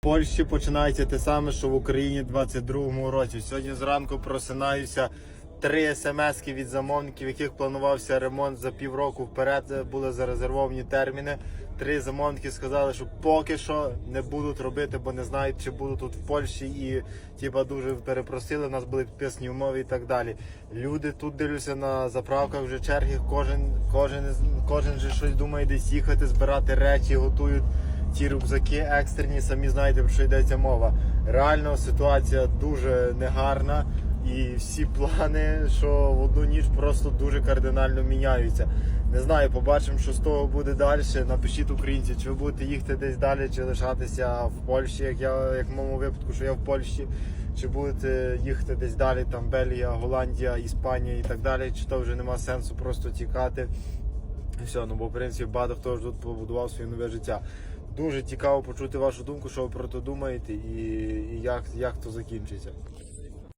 Польщі починається те саме, що в Україні в 22-му році. Сьогодні зранку просинаюся. Три смски від замовників, яких планувався ремонт за півроку вперед, були зарезервовані терміни. Три замовники сказали, що поки що не будуть робити, бо не знають, чи будуть тут в Польщі, і типа дуже перепросили. У нас були підписані умови і так далі. Люди тут дивлюся на заправках вже черги. Кожен, кожен, кожен же щось думає десь їхати, збирати речі, готують ті рюкзаки екстрені, самі знаєте про що йдеться мова. Реально ситуація дуже негарна, і всі плани, що в одну ніч просто дуже кардинально міняються. Не знаю, побачимо, що з того буде далі. Напишіть українці, чи ви будете їхати десь далі, чи лишатися в Польщі, як я як в моєму випадку, що я в Польщі, чи будете їхати десь далі, там Бельгія, Голландія, Іспанія і так далі, чи то вже нема сенсу просто тікати. І все, ну бо в принципі багато хто ж тут побудував своє нове життя. Дуже цікаво почути вашу думку, що ви про це думаєте і, і як, як то закінчиться.